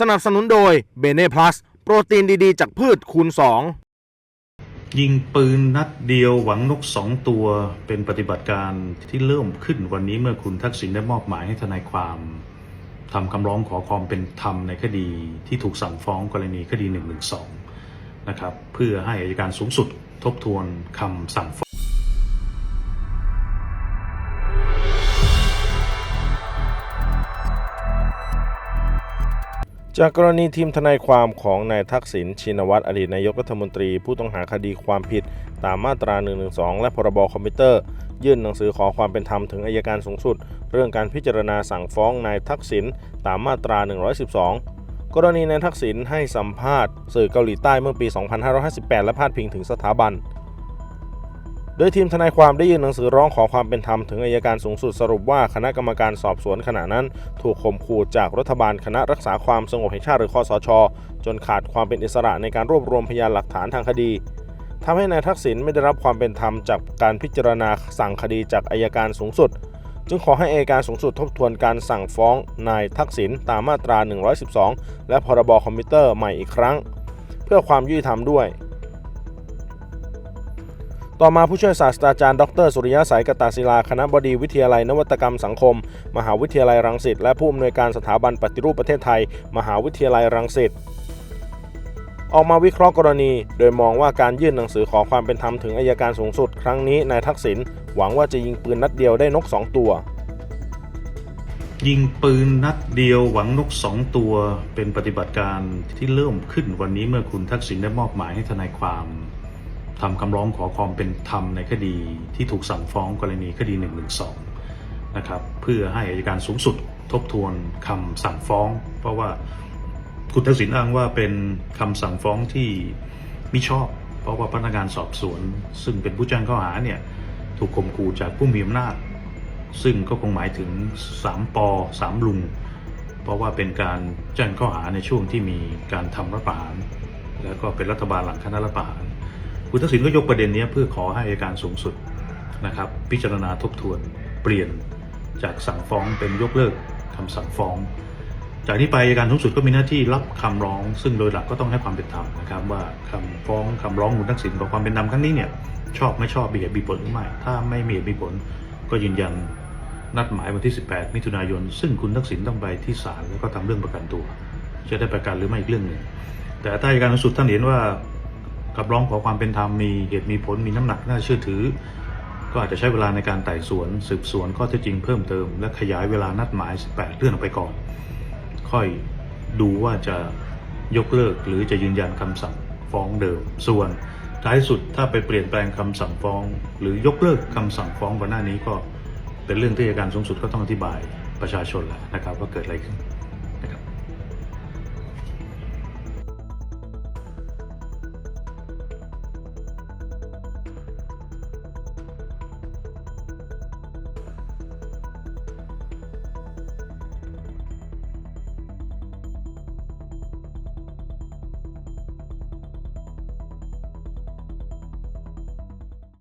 สนับสนุนโดยเบเน่พลัสโปรตีนดีๆ จากพืชคูณ 2 ยิงปืนนัดเดียวหวังนกสองตัวเป็นปฏิบัติการที่เริ่มขึ้นวันนี้เมื่อคุณทักษิณได้มอบหมายให้ทนายความทำคำร้องขอความเป็นธรรมในคดีที่ถูกสั่งฟ้องกรณีคดี1นึนะครับเพื่อให้อายการสูงสุดทบทวนคำสั่งฟ้อง จากกรณีทีมทนายความของนายทักษิณชินวัตรอดีตนายกรัฐมนตรี ผู้ต้องหาคดีความผิดตามมาตรา 112 และพรบคอมพิวเตอร์ ยื่นหนังสือขอความเป็นธรรมถึงอายการสูงสุด เรื่องการพิจารณาสั่งฟ้องนายทักษิณตามมาตรา 112 กรณีนายทักษิณให้สัมภาษณ์ สื่อเกาหลีใต้เมื่อปี 2558 และพาดพิงถึงสถาบัน โดยทีมทนายความได้ยื่นหนังสือร้องขอความเป็นธรรมถึงอายการสูงสุดสรุปว่าคณะกรรมการสอบสวนขณะนั้น ถูกข่มขู่จากรัฐบาลคณะรักษาความสงบแห่งชาติหรือคอสช จนขาดความเป็นอิสระในการรวบรวมพยานหลักฐานทางคดีทำให้นายทักษิณไม่ได้รับความเป็นธรรมจากการพิจารณาสั่งคดีจากอายการสูงสุด จึงขอให้อายการสูงสุดทบทวนการสั่งฟ้องนายทักษิณตามมาตรา 112 และพรบคอมพิวเตอร์ใหม่อีกครั้ง เพื่อความยุติธรรมด้วย ต่อมาผู้ช่วยศาสตราจารย์ดร สุริยะสายกตาศิลา คณะบดีวิทยาลัยนวัตกรรมสังคม มหาวิทยาลัยรังสิต และผู้อำนวยการสถาบันปฏิรูปประเทศไทย มหาวิทยาลัยรังสิตออกมาวิเคราะห์กรณี โดยมองว่าการยื่นหนังสือขอความเป็นธรรมถึงอายการสูงสุด ครั้งนี้นายทักษิณหวังว่าจะยิงปืนนัดเดียวได้นกสองตัว ยิงปืนนัดเดียวหวังนกสองตัว เป็นปฏิบัติการที่เริ่มขึ้นวันนี้เมื่อคุณทักษิณได้มอบหมายให้ทนายความ ทำคำร้องขอความเป็นธรรมในคดีที่ถูกสั่งฟ้องกรณีคดี1นึนะครับเพื่อให้อายการสูงสุดทบทวนคำสั่งฟ้อง เพราะว่าคุณทักษิณอ้างว่าเป็นคำสั่งฟ้องที่มิชอบ เพราะว่าพนักงานสอบสวน ซึ่งเป็นผู้แจ้งข้อหาเนี่ยถูกข่มขู่จากผู้มีอำนาจ ซึ่งก็คงหมายถึง 3ป3ลุง เพราะว่าเป็นการแจ้งข้อหาในช่วงที่มีการทำรัฐประหาร แล้วก็เป็นรัฐบาลหลังคณะรัฐประหาร คุณทักษิณก็ยกประเด็นนี้เพื่อขอให้อัยการสูงสุดนะครับ พิจารณาทบทวนเปลี่ยนจากสั่งฟ้องเป็นยกเลิกคำสั่งฟ้อง จากนี้ไปอัยการสูงสุดก็มีหน้าที่รับคำร้อง ซึ่งโดยหลักก็ต้องให้ความเป็นธรรมนะครับ ว่าคำฟ้องคำร้องคุณทักษิณกับความเป็นธรรมครั้งนี้เนี่ยชอบไม่ชอบมีเหตุมีผลหรือไม่ถ้าไม่มีเหตุมีผลก็ยืนยันนัดหมายวันที่ 18 มิถุนายน ซึ่งคุณทักษิณต้องไปที่ศาลแล้วก็ทำเรื่องประกันตัว จะได้ประกันหรือไม่อีกเรื่องหนึ่งแต่ถ้าอัยการสูงสุดท่านเห็นว่าับร้องขอความเป็นธรรมมีเหตุมีผลมีน้ำหนักน่าเชื่อถือ ก็อาจจะใช้เวลาในการไต่สวน สืบสวนข้อเท็จจริงเพิ่มเติม และขยายเวลานัดหมาย 18 เลื่อนออกไปก่อน ค่อยดูว่าจะยกเลิกหรือจะยืนยันคำสั่งฟ้องเดิม ส่วนท้ายสุดถ้าไปเปลี่ยนแปลงคำสั่งฟ้อง หรือยกเลิกคำสั่งฟ้องก่อนหน้านี้ก็เป็นเรื่องที่อัยการสูงสุดก็ต้องอธิบายประชาชนแหละนะครับว่าเกิดอะไรขึ้น